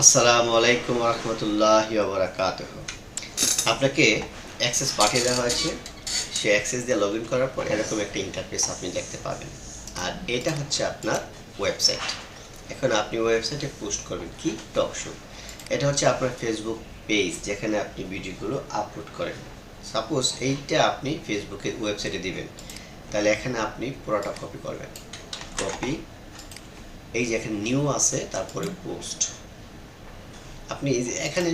আসসালামু আলাইকুম রহমতুল্লাহ আপনাকে অ্যাক্সেস পাঠিয়ে দেওয়া হয়েছে। সে অ্যাক্সেস দিয়ে লগ করার পর এরকম একটা ইন্টারফেস আপনি দেখতে পাবেন। আর এটা হচ্ছে আপনার ওয়েবসাইট এখন আপনি ওয়েবসাইটে পোস্ট করবেন কি? টক শো এটা হচ্ছে আপনার ফেসবুক পেজ যেখানে আপনি ভিডিওগুলো আপলোড করেন। সাপোজ এইটা আপনি ফেসবুকের ওয়েবসাইটে দিবেন। তাহলে এখানে আপনি পুরোটা কপি করবেন। কপি এই যে এখানে নিউ আছে, তারপরে পোস্ট আপনি এখানে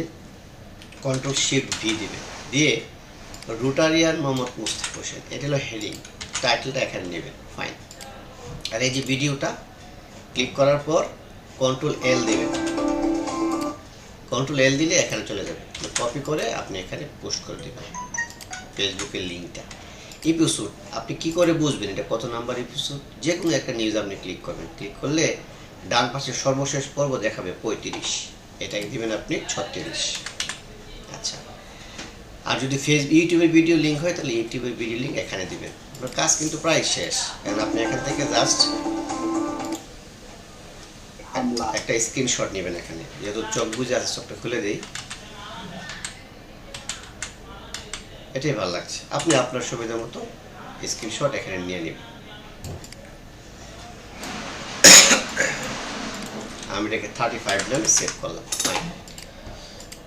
কন্ট্রোল শিফট ভি দেবেন। দিয়ে রুটারিয়ান মোহাম্মদ মুস্তাক হোসেন এটা হলো হেডিং টাইটেলটা এখানে নেবেন। ফাইন আর এই যে ভিডিওটা ক্লিক করার পর কন্ট্রোল এল দেবেন। কন্ট্রোল এল দিলে এখানে চলে যাবে। কপি করে আপনি এখানে পোস্ট করে দেবেন। ফেসবুকের লিঙ্কটা এপিসোড আপনি কি করে বুঝবেন? এটা কত নাম্বার এপিসোড যে কোনো একটা নিউজ আপনি ক্লিক করবেন। ক্লিক করলে ডান পাশে সর্বশেষ পর্ব দেখাবে পঁয়ত্রিশ। এটাকে দিবেন আপনি ছত্রিশ। আচ্ছা। আর যদি ফেস ইউটিউবের ভিডিও লিঙ্ক হয়, তাহলে ইউটিউবের ভিডিও লিঙ্ক এখানে দিবেন। আপনার কাজ কিন্তু প্রায় শেষ। কারণ আপনি এখান থেকে জাস্ট একটা স্ক্রিনশট নেবেন এখানে। যেহেতু চোখ বুঝে আছে, চোখটা খুলে দিই। এটাই ভালো লাগছে। আপনি আপনার সুবিধা মতো স্ক্রিনশট এখানে নিয়ে নেবেন। আমি এটাকে থার্টি ফাইভ নামে সেভ করলাম।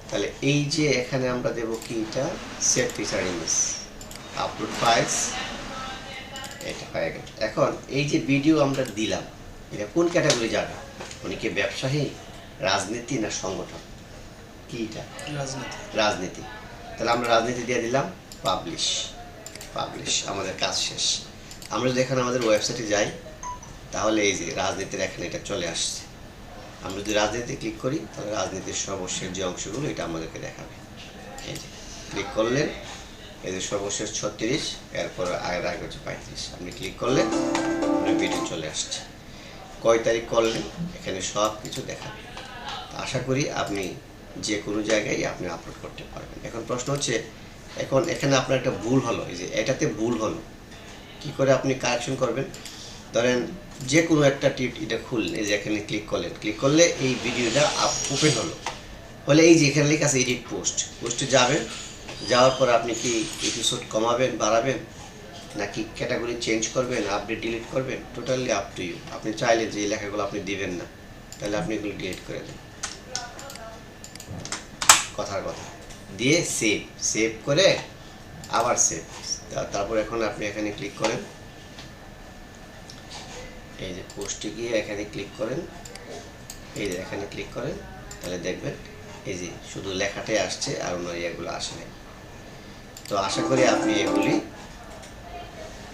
তাহলে এই যে এখানে আমরা দেবো কি এটা save feature image upload files এটা হয়ে গেল। এখন এই যে ভিডিও আমরা দিলাম এটা কোন ক্যাটাগরি যাবে? উনি কি ব্যবসায়ী রাজনীতি না সংগঠন? কি এটা রাজনীতি। রাজনীতি। তাহলে আমরা রাজনীতি দিয়ে দিলাম পাবলিশ পাবলিশ আমাদের কাজ শেষ। আমরা যদি এখন আমাদের ওয়েবসাইটে যাই তাহলে এই যে রাজনীতির এখানে এটা চলে আসছে। আমরা যদি রাজনীতি ক্লিক করি, তাহলে রাজনীতির সর্বশেষ যে অংশগুলো, এটা আমাদেরকে দেখাবে। এই যে ক্লিক করলেন যে সর্বশেষ ছত্রিশ, এরপর আগের আগে হচ্ছে পঁয়ত্রিশ। আপনি ক্লিক করলেন, আপনার ভিডিও চলে আসছে। কয় তারিখ করলেন, এখানে সব কিছু দেখাবে আশা করি আপনি যে কোনো জায়গায় আপনি আপলোড করতে পারবেন। এখন প্রশ্ন হচ্ছে, এখন এখানে আপনার একটা ভুল হলো। এই যে, এটাতে ভুল হলো। কি করে আপনি কারেকশন করবেন? ধরেন যে কোনো একটা টিপ এটা খুললেন, এই যে এখানে ক্লিক করলেন ক্লিক করলে এই ভিডিওটা আপ ওপেন হলো। হলে এই যে এখানে লেখা আছে এডিট পোস্ট পোস্টে যাবেন, যাওয়ার পর আপনি কি এপিসোড কমাবেন, বাড়াবেন, নাকি ক্যাটাগরি চেঞ্জ করবেন আপডেট ডিলিট করবেন? টোটালি আপ টু ইউ আপনি চাইলে যে লেখাগুলো আপনি দিবেন না, তাহলে আপনি এগুলো ডিলিট করে দেন। কথার কথা। দিয়ে সেভ সেভ করে আবার সেভ তারপর এখন আপনি এখানে ক্লিক করেন। এই যে পোস্টে গিয়ে এখানে ক্লিক করেন। এই যে এখানে ক্লিক করেন, তাহলে দেখবেন এই যে শুধু লেখাটাই আসছে আর অন্য ইয়েগুলো আসে নাই। তো আশা করি আপনি এগুলি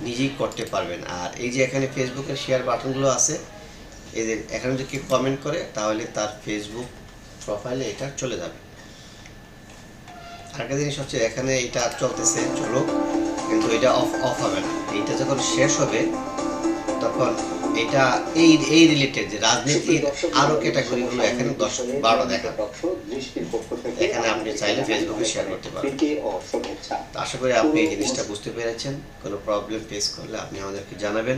নিজেই করতে পারবেন। আর এই যে এখানে ফেসবুকের শেয়ার বাটনগুলো আছে, এই যে এখানে যদি কেউ কমেন্ট করে, তাহলে তার ফেসবুক প্রোফাইলে এটা চলে যাবে। আরেকটা জিনিস হচ্ছে, এখানে এটা চলতেছে, চলুক, কিন্তু এটা অফ অফ হবে না। এইটা যখন শেষ হবে তখন এটা এই এই রিলেটেড যে রাজনীতির আরও ক্যাটাগরিগুলো এখানে দশ বারো দেখা। এখানে আপনি চাইলে ফেসবুকে শেয়ার করতে পারেন আশা করি আপনি এই জিনিসটা বুঝতে পেরেছেন। কোনো প্রবলেম ফেস করলে আপনি আমাদেরকে জানাবেন।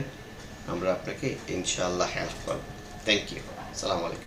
আমরা আপনাকে ইনশাআল্লাহ হেল্প করব। থ্যাংক ইউ সালাম আলাইকুম।